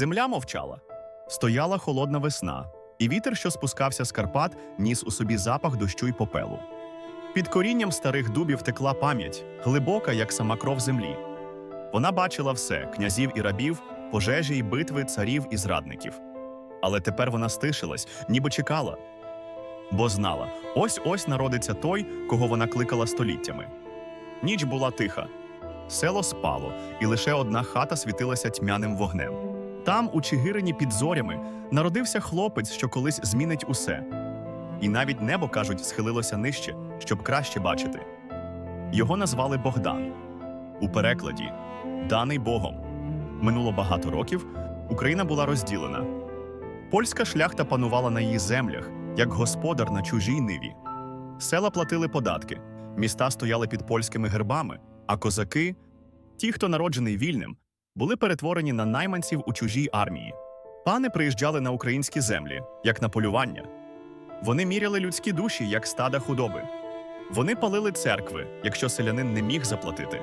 Земля мовчала. Стояла холодна весна, і вітер, що спускався з Карпат, ніс у собі запах дощу й попелу. Під корінням старих дубів текла пам'ять, глибока, як сама кров землі. Вона бачила все князів і рабів, пожежі й битви царів і зрадників. Але тепер вона стишилась, ніби чекала. Бо знала, ось ось народиться той, кого вона кликала століттями. Ніч була тиха. Село спало, і лише одна хата світилася тьмяним вогнем. Там, у Чигирині під зорями, народився хлопець, що колись змінить усе. І навіть небо, кажуть, схилилося нижче, щоб краще бачити. Його назвали Богдан. У перекладі Даний Богом. Минуло багато років, Україна була розділена. Польська шляхта панувала на її землях, як господар на чужій ниві. Села платили податки, міста стояли під польськими гербами, а козаки, ті, хто народжений вільним, були перетворені на найманців у чужій армії. Пани приїжджали на українські землі, як на полювання. Вони міряли людські душі, як стада худоби. Вони палили церкви, якщо селянин не міг заплатити,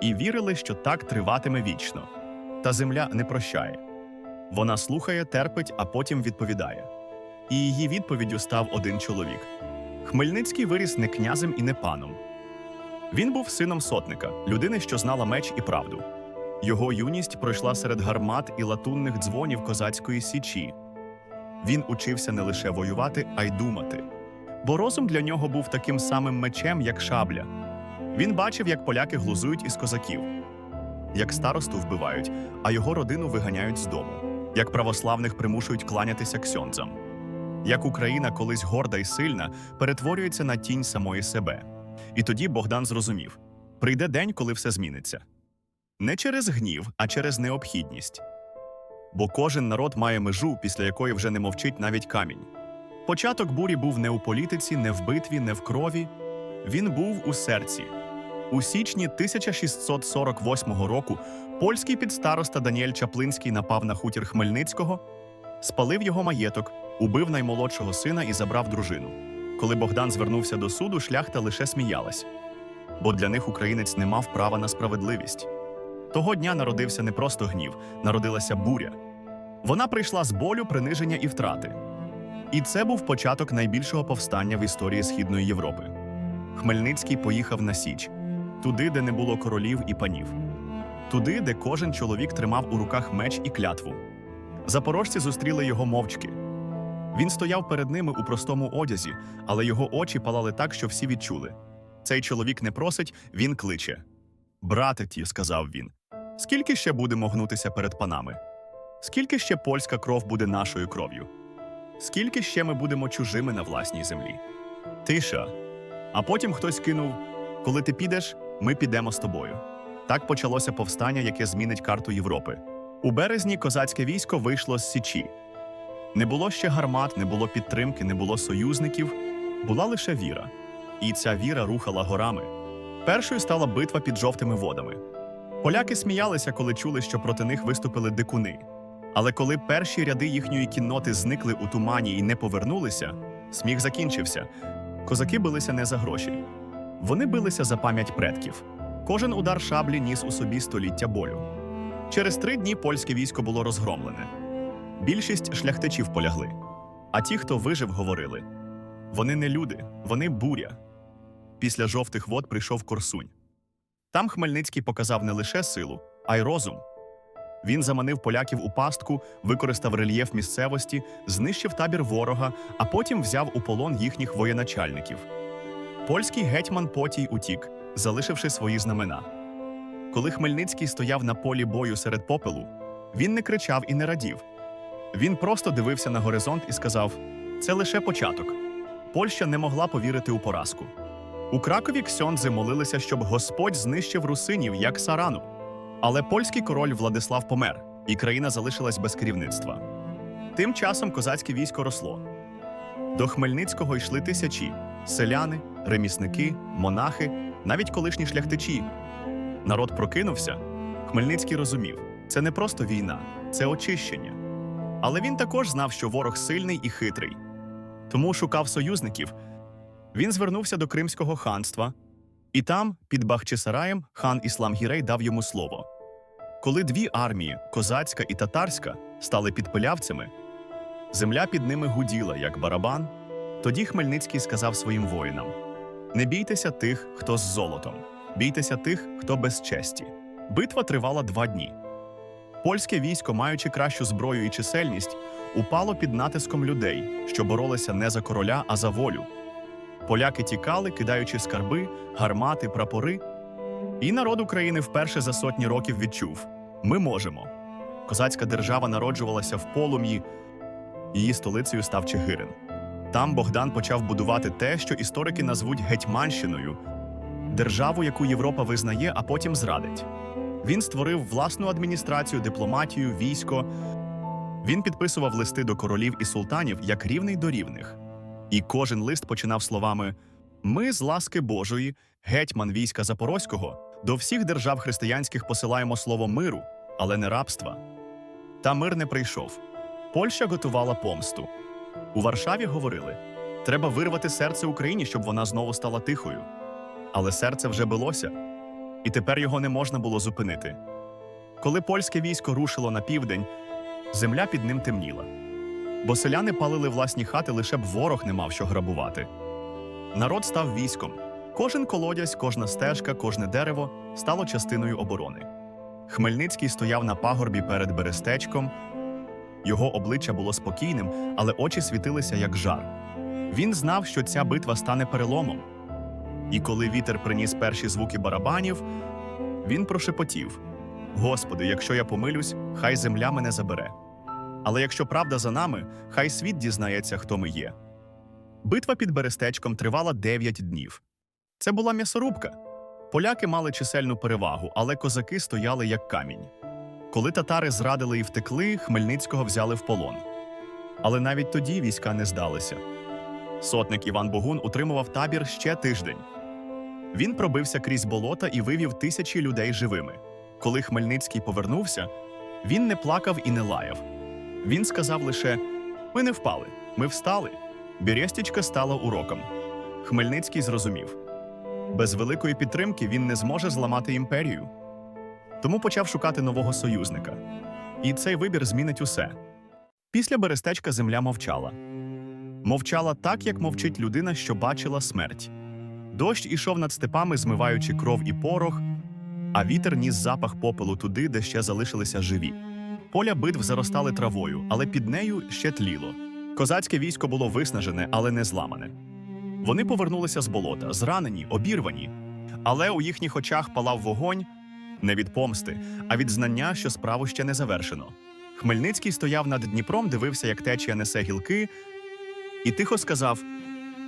і вірили, що так триватиме вічно. Та земля не прощає. Вона слухає, терпить, а потім відповідає. І її відповіддю став один чоловік. Хмельницький виріс не князем і не паном. Він був сином сотника, людини, що знала меч і правду. Його юність пройшла серед гармат і латунних дзвонів козацької січі. Він учився не лише воювати, а й думати. Бо розум для нього був таким самим мечем, як шабля. Він бачив, як поляки глузують із козаків, як старосту вбивають, а його родину виганяють з дому, як православних примушують кланятися ксьонзам, як Україна, колись горда і сильна, перетворюється на тінь самої себе. І тоді Богдан зрозумів: прийде день, коли все зміниться. Не через гнів, а через необхідність. Бо кожен народ має межу, після якої вже не мовчить навіть камінь. Початок бурі був не у політиці, не в битві, не в крові. Він був у серці. У січні 1648 року польський підстароста Даніель Чаплинський напав на хутір Хмельницького, спалив його маєток, убив наймолодшого сина і забрав дружину. Коли Богдан звернувся до суду, шляхта лише сміялась, бо для них українець не мав права на справедливість. Того дня народився не просто гнів, народилася буря. Вона прийшла з болю, приниження і втрати. І це був початок найбільшого повстання в історії Східної Європи. Хмельницький поїхав на Січ, туди, де не було королів і панів, туди, де кожен чоловік тримав у руках меч і клятву. Запорожці зустріли його мовчки. Він стояв перед ними у простому одязі, але його очі палали так, що всі відчули. Цей чоловік не просить, він кличе. Брате ті, сказав він, скільки ще будемо гнутися перед панами? Скільки ще польська кров буде нашою кров'ю? Скільки ще ми будемо чужими на власній землі? Тиша. А потім хтось кинув: Коли ти підеш, ми підемо з тобою. Так почалося повстання, яке змінить карту Європи. У березні козацьке військо вийшло з Січі. Не було ще гармат, не було підтримки, не було союзників, була лише віра. І ця віра рухала горами. Першою стала битва під жовтими водами. Поляки сміялися, коли чули, що проти них виступили дикуни. Але коли перші ряди їхньої кінноти зникли у тумані і не повернулися, сміх закінчився. Козаки билися не за гроші. Вони билися за пам'ять предків. Кожен удар шаблі ніс у собі століття болю. Через три дні польське військо було розгромлене. Більшість шляхтичів полягли. А ті, хто вижив, говорили: вони не люди, вони буря. Після жовтих вод прийшов Корсунь. Там Хмельницький показав не лише силу, а й розум. Він заманив поляків у пастку, використав рельєф місцевості, знищив табір ворога, а потім взяв у полон їхніх воєначальників. Польський гетьман Потій утік, залишивши свої знамена. Коли Хмельницький стояв на полі бою серед попелу, він не кричав і не радів. Він просто дивився на горизонт і сказав: це лише початок. Польща не могла повірити у поразку. У Кракові ксьондзи молилися, щоб Господь знищив русинів, як сарану. Але польський король Владислав помер, і країна залишилась без керівництва. Тим часом козацьке військо росло. До Хмельницького йшли тисячі селяни, ремісники, монахи, навіть колишні шляхтичі. Народ прокинувся. Хмельницький розумів, це не просто війна, це очищення. Але він також знав, що ворог сильний і хитрий. Тому шукав союзників. Він звернувся до Кримського ханства, і там, під Бахчисараєм, хан Іслам Гірей дав йому слово: Коли дві армії, козацька і татарська, стали підпилявцями, земля під ними гуділа, як барабан, тоді Хмельницький сказав своїм воїнам: Не бійтеся тих, хто з золотом, бійтеся тих, хто без честі. Битва тривала два дні. Польське військо, маючи кращу зброю і чисельність, упало під натиском людей, що боролися не за короля, а за волю. Поляки тікали, кидаючи скарби, гармати, прапори. І народ України вперше за сотні років відчув: ми можемо. Козацька держава народжувалася в полум'ї, її столицею став Чигирин. Там Богдан почав будувати те, що історики назвуть Гетьманщиною державу, яку Європа визнає, а потім зрадить. Він створив власну адміністрацію, дипломатію, військо. Він підписував листи до королів і султанів як рівний до рівних. І кожен лист починав словами: Ми з ласки Божої, гетьман війська Запорозького, до всіх держав християнських посилаємо слово миру, але не рабства. Та мир не прийшов. Польща готувала помсту. У Варшаві говорили: треба вирвати серце Україні, щоб вона знову стала тихою. Але серце вже билося, і тепер його не можна було зупинити. Коли польське військо рушило на південь, земля під ним темніла. Бо селяни палили власні хати, лише б ворог не мав що грабувати. Народ став військом. Кожен колодязь, кожна стежка, кожне дерево стало частиною оборони. Хмельницький стояв на пагорбі перед берестечком. Його обличчя було спокійним, але очі світилися як жар. Він знав, що ця битва стане переломом. І коли вітер приніс перші звуки барабанів, він прошепотів: Господи, якщо я помилюсь, хай земля мене забере. Але якщо правда за нами, хай світ дізнається, хто ми є. Битва під Берестечком тривала 9 днів. Це була м'ясорубка. Поляки мали чисельну перевагу, але козаки стояли як камінь. Коли татари зрадили і втекли, Хмельницького взяли в полон. Але навіть тоді війська не здалися. Сотник Іван Богун утримував табір ще тиждень. Він пробився крізь болота і вивів тисячі людей живими. Коли Хмельницький повернувся, він не плакав і не лаяв. Він сказав лише: Ми не впали, ми встали. Бірєстічка стала уроком. Хмельницький зрозумів без великої підтримки він не зможе зламати імперію. Тому почав шукати нового союзника. І цей вибір змінить усе. Після Берестечка земля мовчала. Мовчала так, як мовчить людина, що бачила смерть. Дощ ішов над степами, змиваючи кров і порох, а вітер ніс запах попелу туди, де ще залишилися живі. Поля битв заростали травою, але під нею ще тліло. Козацьке військо було виснажене, але не зламане. Вони повернулися з болота, зранені, обірвані. Але у їхніх очах палав вогонь не від помсти, а від знання, що справу ще не завершено. Хмельницький стояв над Дніпром, дивився, як течія несе гілки, і тихо сказав: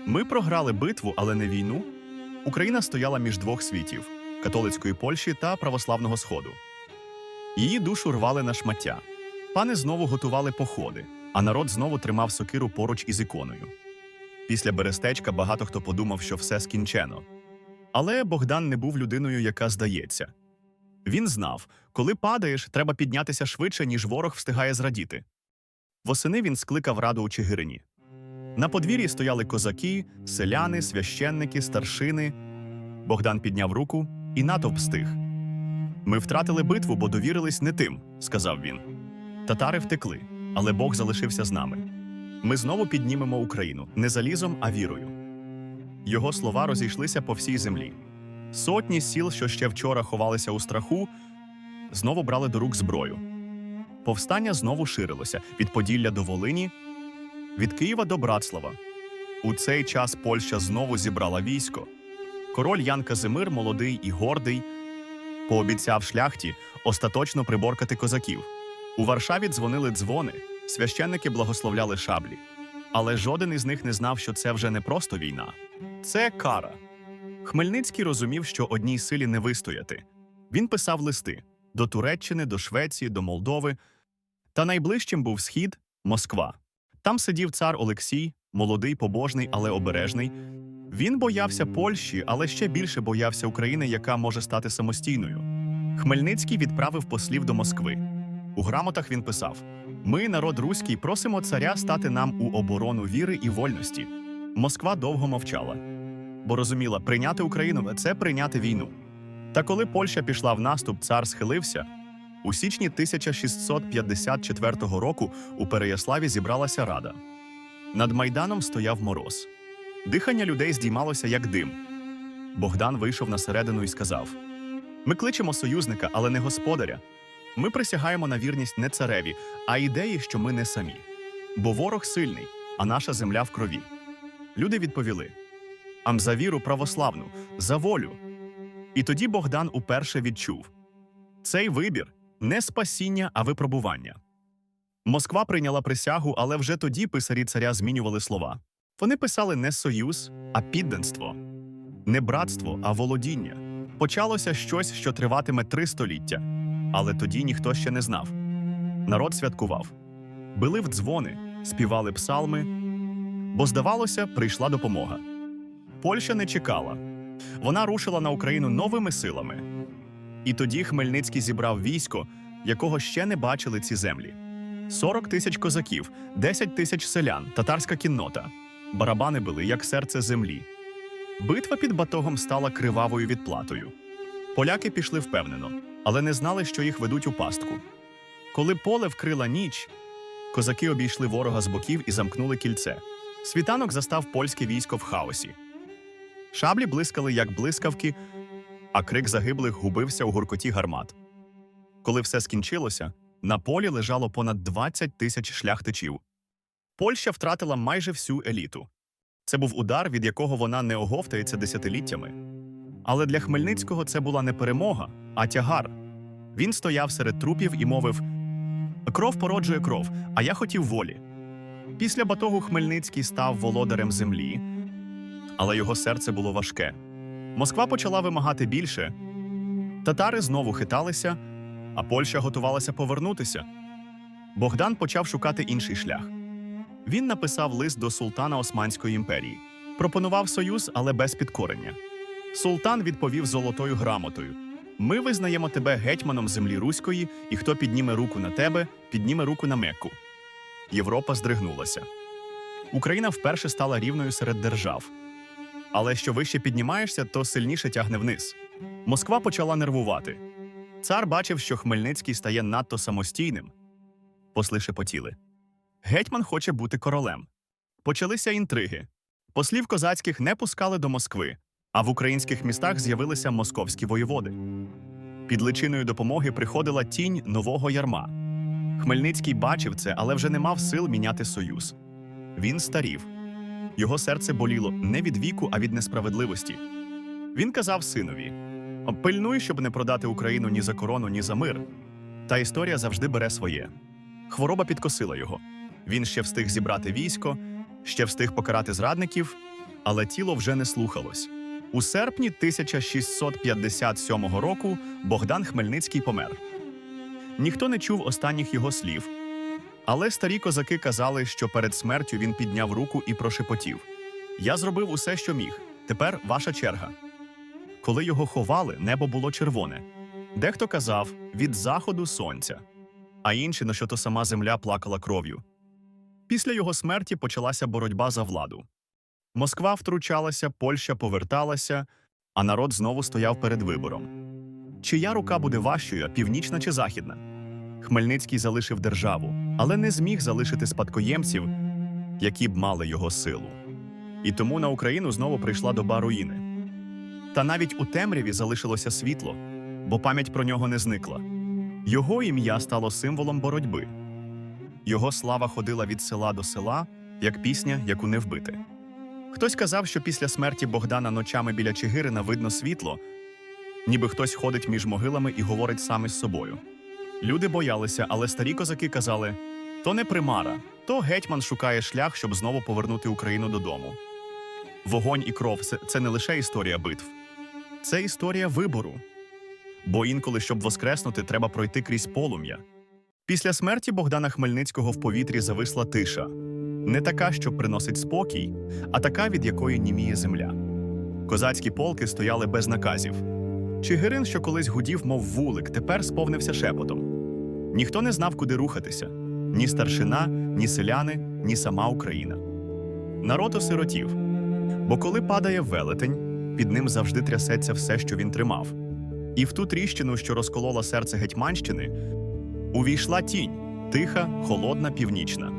Ми програли битву, але не війну. Україна стояла між двох світів католицької Польщі та православного Сходу. Її душу рвали на шмаття. Пани знову готували походи, а народ знову тримав сокиру поруч із іконою. Після Берестечка багато хто подумав, що все скінчено. Але Богдан не був людиною, яка здається. Він знав, коли падаєш, треба піднятися швидше, ніж ворог встигає зрадіти. Восени він скликав раду у Чигирині. На подвір'ї стояли козаки, селяни, священники, старшини. Богдан підняв руку і натовп стих. Ми втратили битву, бо довірились не тим, сказав він. Татари втекли, але Бог залишився з нами. Ми знову піднімемо Україну не залізом, а вірою. Його слова розійшлися по всій землі. Сотні сіл, що ще вчора ховалися у страху, знову брали до рук зброю. Повстання знову ширилося від Поділля до Волині, від Києва до Братслава. У цей час Польща знову зібрала військо. Король Ян Казимир, молодий і гордий, пообіцяв шляхті остаточно приборкати козаків. У Варшаві дзвонили дзвони, священники благословляли шаблі. Але жоден із них не знав, що це вже не просто війна, це кара. Хмельницький розумів, що одній силі не вистояти. Він писав листи до Туреччини, до Швеції, до Молдови. Та найближчим був схід Москва. Там сидів цар Олексій, молодий, побожний, але обережний. Він боявся Польщі, але ще більше боявся України, яка може стати самостійною. Хмельницький відправив послів до Москви. У грамотах він писав: Ми, народ руський, просимо царя стати нам у оборону віри і вольності. Москва довго мовчала, бо розуміла, прийняти Україну це прийняти війну. Та коли Польща пішла в наступ, цар схилився. У січні 1654 року у Переяславі зібралася рада. Над майданом стояв мороз. Дихання людей здіймалося як дим. Богдан вийшов на середину і сказав: Ми кличемо союзника, але не господаря. Ми присягаємо на вірність не цареві, а ідеї, що ми не самі. Бо ворог сильний, а наша земля в крові. Люди відповіли: Ам за віру православну, за волю. І тоді Богдан уперше відчув: цей вибір не спасіння, а випробування. Москва прийняла присягу, але вже тоді писарі царя змінювали слова. Вони писали не союз, а підданство, не братство, а володіння. Почалося щось, що триватиме три століття, але тоді ніхто ще не знав. Народ святкував, били в дзвони, співали псалми, бо, здавалося, прийшла допомога. Польща не чекала. Вона рушила на Україну новими силами. І тоді Хмельницький зібрав військо, якого ще не бачили ці землі: 40 тисяч козаків, 10 тисяч селян, татарська кіннота. Барабани били, як серце землі. Битва під батогом стала кривавою відплатою. Поляки пішли впевнено, але не знали, що їх ведуть у пастку. Коли поле вкрила ніч, козаки обійшли ворога з боків і замкнули кільце. Світанок застав польське військо в хаосі. Шаблі блискали, як блискавки, а крик загиблих губився у гуркоті гармат. Коли все скінчилося, на полі лежало понад 20 тисяч шляхтичів. Польща втратила майже всю еліту. Це був удар, від якого вона не оговтається десятиліттями. Але для Хмельницького це була не перемога, а тягар. Він стояв серед трупів і мовив: Кров породжує кров, а я хотів волі. Після батогу Хмельницький став володарем землі, але його серце було важке. Москва почала вимагати більше. Татари знову хиталися, а Польща готувалася повернутися. Богдан почав шукати інший шлях. Він написав лист до султана Османської імперії, пропонував союз, але без підкорення. Султан відповів золотою грамотою: Ми визнаємо тебе гетьманом землі руської, і хто підніме руку на тебе, підніме руку на Мекку. Європа здригнулася. Україна вперше стала рівною серед держав. Але що вище піднімаєшся, то сильніше тягне вниз. Москва почала нервувати. Цар бачив, що Хмельницький стає надто самостійним. Посли шепотіли. Гетьман хоче бути королем. Почалися інтриги. Послів козацьких не пускали до Москви, а в українських містах з'явилися московські воєводи. Під личиною допомоги приходила тінь нового ярма. Хмельницький бачив це, але вже не мав сил міняти союз. Він старів. Його серце боліло не від віку, а від несправедливості. Він казав синові: пильнуй, щоб не продати Україну ні за корону, ні за мир. Та історія завжди бере своє. Хвороба підкосила його. Він ще встиг зібрати військо, ще встиг покарати зрадників, але тіло вже не слухалось. У серпні 1657 року Богдан Хмельницький помер. Ніхто не чув останніх його слів, але старі козаки казали, що перед смертю він підняв руку і прошепотів: Я зробив усе, що міг. Тепер ваша черга. Коли його ховали, небо було червоне. Дехто казав від заходу сонця, а інші, на що то сама земля плакала кров'ю. Після його смерті почалася боротьба за владу. Москва втручалася, Польща поверталася, а народ знову стояв перед вибором. Чия рука буде важчою, північна чи західна? Хмельницький залишив державу, але не зміг залишити спадкоємців, які б мали його силу. І тому на Україну знову прийшла доба руїни. Та навіть у темряві залишилося світло, бо пам'ять про нього не зникла. Його ім'я стало символом боротьби. Його слава ходила від села до села, як пісня, яку не вбити. Хтось казав, що після смерті Богдана ночами біля Чигирина видно світло, ніби хтось ходить між могилами і говорить саме з собою. Люди боялися, але старі козаки казали: то не примара, то гетьман шукає шлях, щоб знову повернути Україну додому. Вогонь і кров це, не лише історія битв, це історія вибору. Бо інколи, щоб воскреснути, треба пройти крізь полум'я. Після смерті Богдана Хмельницького в повітрі зависла тиша не така, що приносить спокій, а така, від якої німіє земля. Козацькі полки стояли без наказів. Чигирин, що колись гудів, мов вулик, тепер сповнився шепотом. Ніхто не знав, куди рухатися ні старшина, ні селяни, ні сама Україна. Народ осиротів. Бо коли падає велетень, під ним завжди трясеться все, що він тримав. І в ту тріщину, що розколола серце Гетьманщини, увійшла тінь тиха, холодна, північна.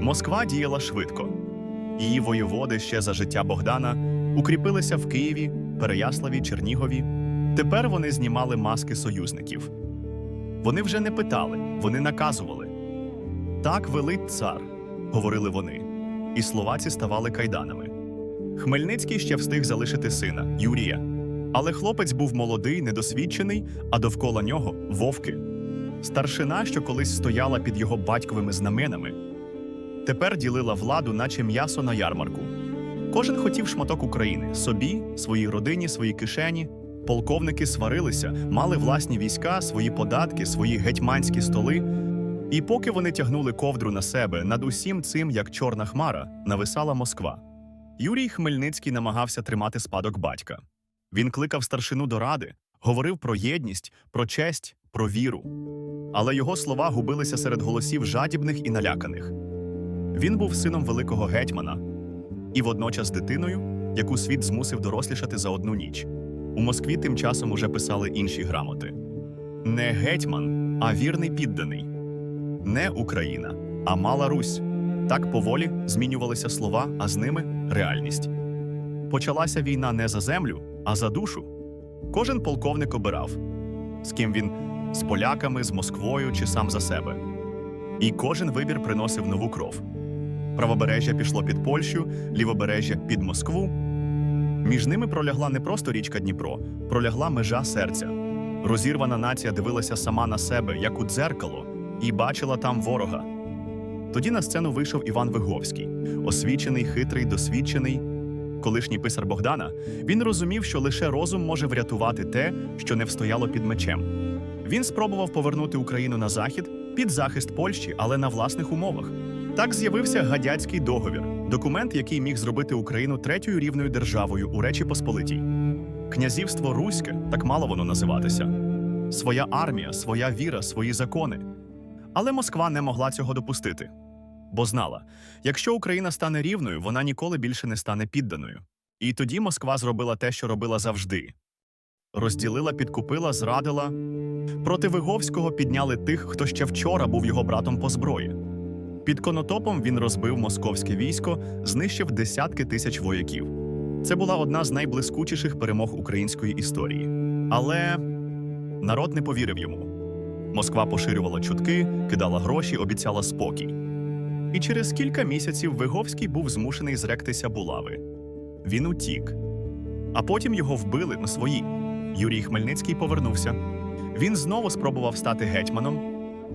Москва діяла швидко. Її воєводи ще за життя Богдана укріпилися в Києві, Переяславі, Чернігові. Тепер вони знімали маски союзників. Вони вже не питали, вони наказували. Так велить цар, говорили вони, і слова ці ставали кайданами. Хмельницький ще встиг залишити сина Юрія. Але хлопець був молодий, недосвідчений, а довкола нього вовки. Старшина, що колись стояла під його батьковими знаменами, тепер ділила владу, наче м'ясо на ярмарку. Кожен хотів шматок України собі, своїй родині, своїй кишені. Полковники сварилися, мали власні війська, свої податки, свої гетьманські столи. І поки вони тягнули ковдру на себе, над усім цим, як чорна хмара, нависала Москва. Юрій Хмельницький намагався тримати спадок батька. Він кликав старшину до ради, говорив про єдність, про честь, про віру. Але його слова губилися серед голосів жадібних і наляканих. Він був сином великого гетьмана і водночас дитиною, яку світ змусив дорослішати за одну ніч. У Москві тим часом уже писали інші грамоти: не гетьман, а вірний підданий, не Україна, а мала Русь. Так поволі змінювалися слова, а з ними реальність. Почалася війна не за землю, а за душу. Кожен полковник обирав, з ким він з поляками, з Москвою чи сам за себе. І кожен вибір приносив нову кров. Правобережжя пішло під Польщу, лівобережжя під Москву. Між ними пролягла не просто річка Дніпро, пролягла межа серця. Розірвана нація дивилася сама на себе, як у дзеркало, і бачила там ворога. Тоді на сцену вийшов Іван Виговський, освічений, хитрий, досвідчений. Колишній писар Богдана, він розумів, що лише розум може врятувати те, що не встояло під мечем. Він спробував повернути Україну на захід під захист Польщі, але на власних умовах. Так з'явився гадяцький договір, документ, який міг зробити Україну третьою рівною державою у Речі Посполитій. Князівство Руське, так мало воно називатися. Своя армія, своя віра, свої закони. Але Москва не могла цього допустити, бо знала, якщо Україна стане рівною, вона ніколи більше не стане підданою. І тоді Москва зробила те, що робила завжди: розділила, підкупила, зрадила. Проти Виговського підняли тих, хто ще вчора був його братом по зброї. Під конотопом він розбив московське військо, знищив десятки тисяч вояків. Це була одна з найблискучіших перемог української історії. Але народ не повірив йому. Москва поширювала чутки, кидала гроші, обіцяла спокій. І через кілька місяців Виговський був змушений зректися булави. Він утік. А потім його вбили на свої. Юрій Хмельницький повернувся. Він знову спробував стати гетьманом,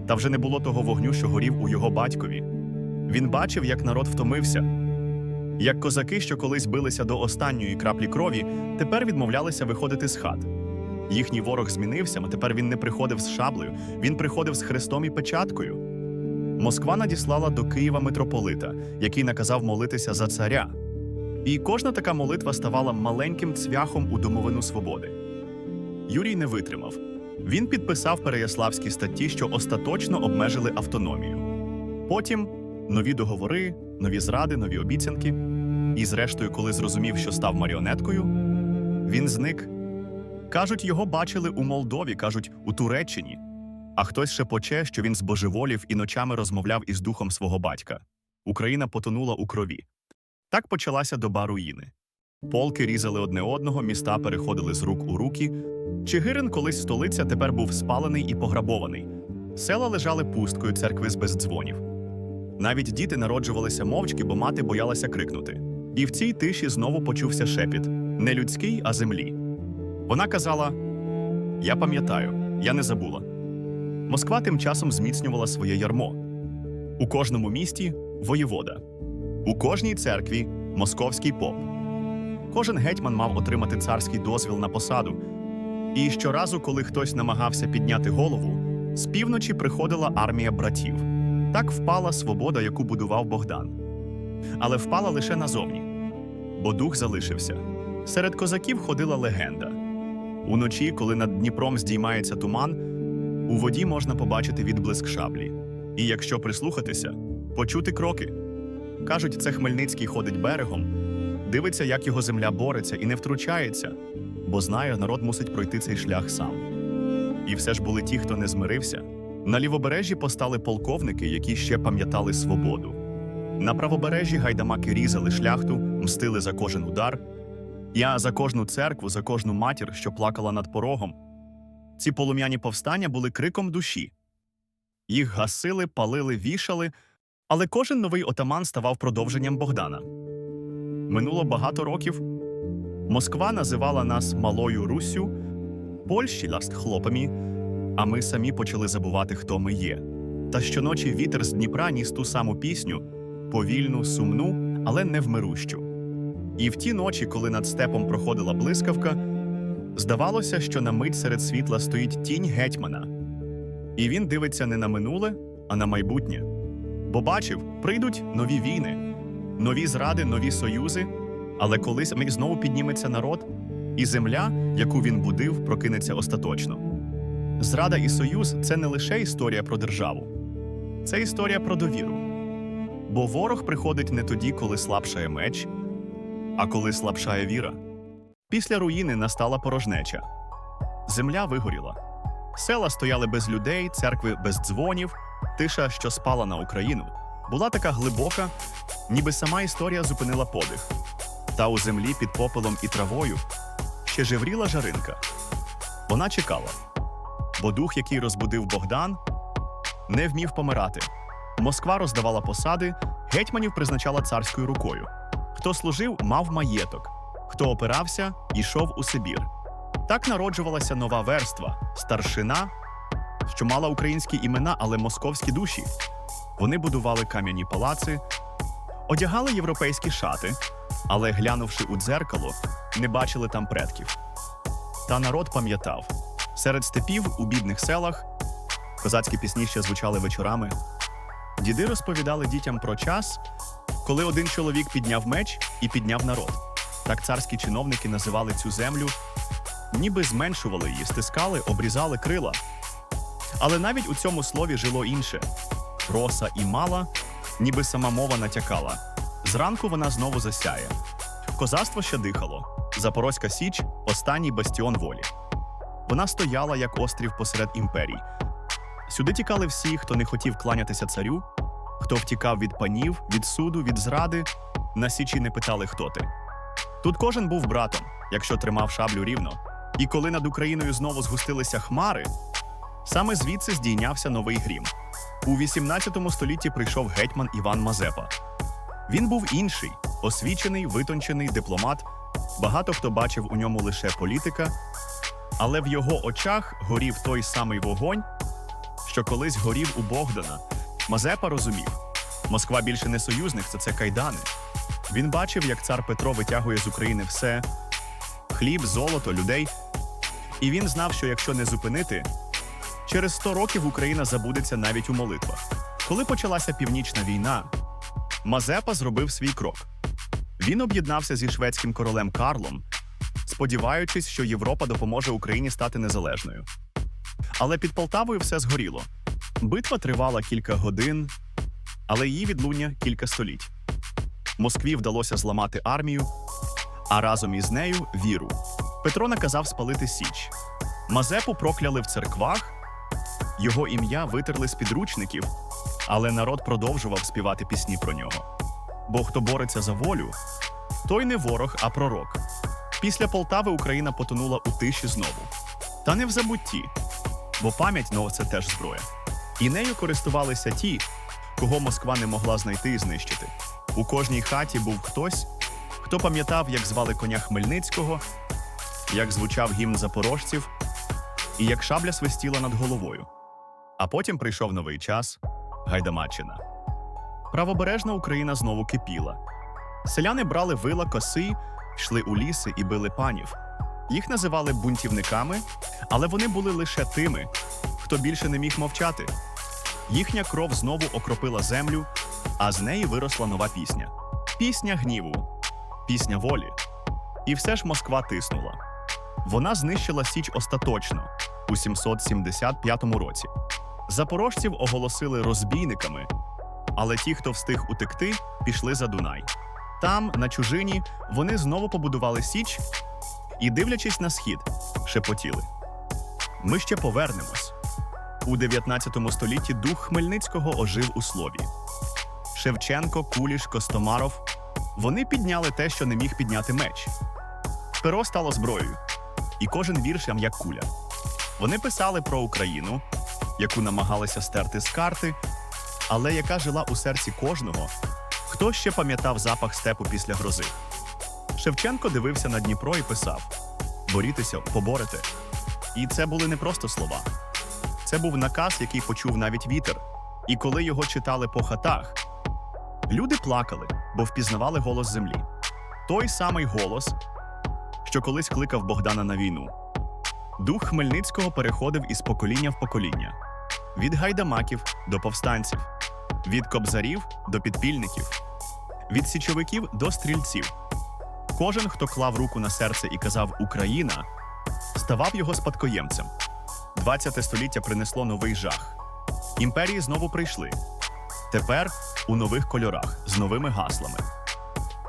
та вже не було того вогню, що горів у його батькові. Він бачив, як народ втомився, як козаки, що колись билися до останньої краплі крові, тепер відмовлялися виходити з хат. Їхній ворог змінився, а тепер він не приходив з шаблею, він приходив з хрестом і печаткою. Москва надіслала до Києва митрополита, який наказав молитися за царя. І кожна така молитва ставала маленьким цвяхом у домовину свободи. Юрій не витримав. Він підписав переяславські статті, що остаточно обмежили автономію. Потім нові договори, нові зради, нові обіцянки. І, зрештою, коли зрозумів, що став маріонеткою, він зник. Кажуть, його бачили у Молдові, кажуть, у Туреччині. А хтось шепоче, що він збожеволів і ночами розмовляв із духом свого батька. Україна потонула у крові. Так почалася доба руїни. Полки різали одне одного, міста переходили з рук у руки. Чигирин, колись столиця, тепер був спалений і пограбований. Села лежали пусткою, церкви з без дзвонів. Навіть діти народжувалися мовчки, бо мати боялася крикнути. І в цій тиші знову почувся шепіт не людський, а землі. Вона казала: Я пам'ятаю, я не забула. Москва тим часом зміцнювала своє ярмо. У кожному місті воєвода, у кожній церкві московський поп. Кожен гетьман мав отримати царський дозвіл на посаду. І щоразу, коли хтось намагався підняти голову, з півночі приходила армія братів. Так впала свобода, яку будував Богдан. Але впала лише назовні, бо дух залишився. Серед козаків ходила легенда. Уночі, коли над Дніпром здіймається туман, у воді можна побачити відблиск шаблі. І якщо прислухатися, почути кроки. Кажуть, це Хмельницький ходить берегом, дивиться, як його земля бореться, і не втручається. бо знає, народ мусить пройти цей шлях сам. І все ж були ті, хто не змирився. На лівобережжі постали полковники, які ще пам'ятали свободу. На правобережжі гайдамаки різали шляхту, мстили за кожен удар. Я за кожну церкву, за кожну матір, що плакала над порогом. Ці полум'яні повстання були криком душі. Їх гасили, палили, вішали, але кожен новий отаман ставав продовженням Богдана. Минуло багато років. Москва називала нас Малою Руссю, Польщі ласт хлопами, а ми самі почали забувати, хто ми є. Та щоночі вітер з Дніпра ніс ту саму пісню повільну, сумну, але невмирущу. І в ті ночі, коли над степом проходила блискавка, здавалося, що на мить серед світла стоїть тінь гетьмана. І він дивиться не на минуле, а на майбутнє. Бо бачив, прийдуть нові війни, нові зради, нові союзи, але колись знову підніметься народ, і земля, яку він будив, прокинеться остаточно. Зрада і союз це не лише історія про державу, це історія про довіру. Бо ворог приходить не тоді, коли слабшає меч, а коли слабшає віра. Після руїни настала порожнеча. Земля вигоріла. Села стояли без людей, церкви без дзвонів, тиша, що спала на Україну, була така глибока, ніби сама історія зупинила подих. Та у землі під попелом і травою ще жевріла жаринка. Вона чекала, бо дух, який розбудив Богдан, не вмів помирати. Москва роздавала посади, гетьманів призначала царською рукою. Хто служив, мав маєток, хто опирався, йшов у Сибір. Так народжувалася нова верства старшина, що мала українські імена, але московські душі. Вони будували кам'яні палаци, одягали європейські шати, але, глянувши у дзеркало, не бачили там предків. Та народ пам'ятав серед степів у бідних селах козацькі пісні ще звучали вечорами. Діди розповідали дітям про час, коли один чоловік підняв меч і підняв народ. Так царські чиновники називали цю землю, ніби зменшували її, стискали, обрізали крила. Але навіть у цьому слові жило інше роса і мала, ніби сама мова натякала. Зранку вона знову засяє. Козацтво ще дихало. Запорозька Січ останній бастіон волі. Вона стояла як острів посеред імперій. Сюди тікали всі, хто не хотів кланятися царю, хто втікав від панів, від суду, від зради. На січі не питали, хто ти. Тут кожен був братом, якщо тримав шаблю рівно. І коли над Україною знову згустилися хмари, саме звідси здійнявся новий грім. У 18 столітті прийшов гетьман Іван Мазепа. Він був інший, освічений, витончений дипломат. Багато хто бачив у ньому лише політика, але в його очах горів той самий вогонь, що колись горів у Богдана. Мазепа розумів: Москва більше не союзник, це це кайдани. Він бачив, як цар Петро витягує з України все хліб, золото, людей. І він знав, що якщо не зупинити, через 100 років Україна забудеться навіть у молитвах. Коли почалася північна війна, Мазепа зробив свій крок. Він об'єднався зі шведським королем Карлом, сподіваючись, що Європа допоможе Україні стати незалежною. Але під Полтавою все згоріло. Битва тривала кілька годин, але її відлуння кілька століть. Москві вдалося зламати армію, а разом із нею віру. Петро наказав спалити Січ. Мазепу прокляли в церквах, його ім'я витерли з підручників, але народ продовжував співати пісні про нього. Бо хто бореться за волю, той не ворог, а пророк. Після Полтави Україна потонула у тиші знову. Та не в забутті, бо пам'ять ну, це теж зброя. І нею користувалися ті, кого Москва не могла знайти і знищити. У кожній хаті був хтось, хто пам'ятав, як звали коня Хмельницького, як звучав гімн запорожців, і як шабля свистіла над головою. А потім прийшов новий час Гайдамаччина. Правобережна Україна знову кипіла. Селяни брали вила коси, йшли у ліси і били панів. Їх називали бунтівниками, але вони були лише тими, хто більше не міг мовчати. Їхня кров знову окропила землю, а з неї виросла нова пісня пісня гніву, пісня волі. І все ж Москва тиснула. Вона знищила Січ остаточно у 775 році. Запорожців оголосили розбійниками, але ті, хто встиг утекти, пішли за Дунай. Там, на чужині, вони знову побудували Січ і, дивлячись на схід, шепотіли. Ми ще повернемось. У 19 столітті дух Хмельницького ожив у слові. Шевченко, Куліш, Костомаров вони підняли те, що не міг підняти меч. Перо стало зброєю, і кожен віршем як куля. Вони писали про Україну, яку намагалися стерти з карти, але яка жила у серці кожного, хто ще пам'ятав запах степу після грози. Шевченко дивився на Дніпро і писав: борітеся, поборете. І це були не просто слова. Це був наказ, який почув навіть вітер. І коли його читали по хатах, люди плакали, бо впізнавали голос землі. Той самий голос, що колись кликав Богдана на війну. Дух Хмельницького переходив із покоління в покоління: від гайдамаків до повстанців, від кобзарів до підпільників, від січовиків до стрільців. Кожен, хто клав руку на серце і казав Україна, ставав його спадкоємцем. 20 століття принесло новий жах. Імперії знову прийшли. Тепер у нових кольорах з новими гаслами.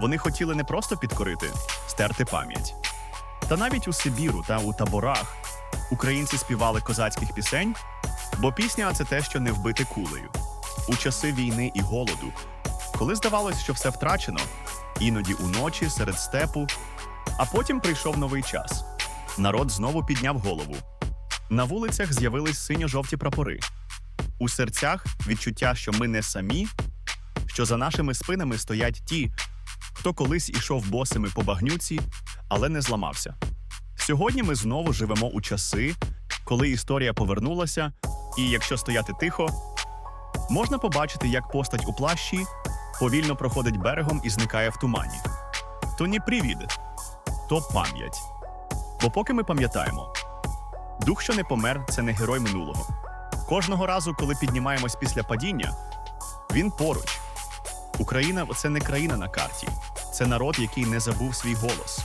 Вони хотіли не просто підкорити, стерти пам'ять. Та навіть у Сибіру та у таборах українці співали козацьких пісень, бо пісня це те, що не вбити кулею. У часи війни і голоду, коли здавалось, що все втрачено, іноді уночі серед степу, а потім прийшов новий час. Народ знову підняв голову. На вулицях з'явились синьо-жовті прапори. У серцях відчуття, що ми не самі, що за нашими спинами стоять ті, хто колись ішов босими по багнюці, але не зламався. Сьогодні ми знову живемо у часи, коли історія повернулася, і якщо стояти тихо, можна побачити, як постать у плащі повільно проходить берегом і зникає в тумані. То не привід, то пам'ять. Бо поки ми пам'ятаємо, дух, що не помер, це не герой минулого. Кожного разу, коли піднімаємось після падіння, він поруч. Україна це не країна на карті, це народ, який не забув свій голос.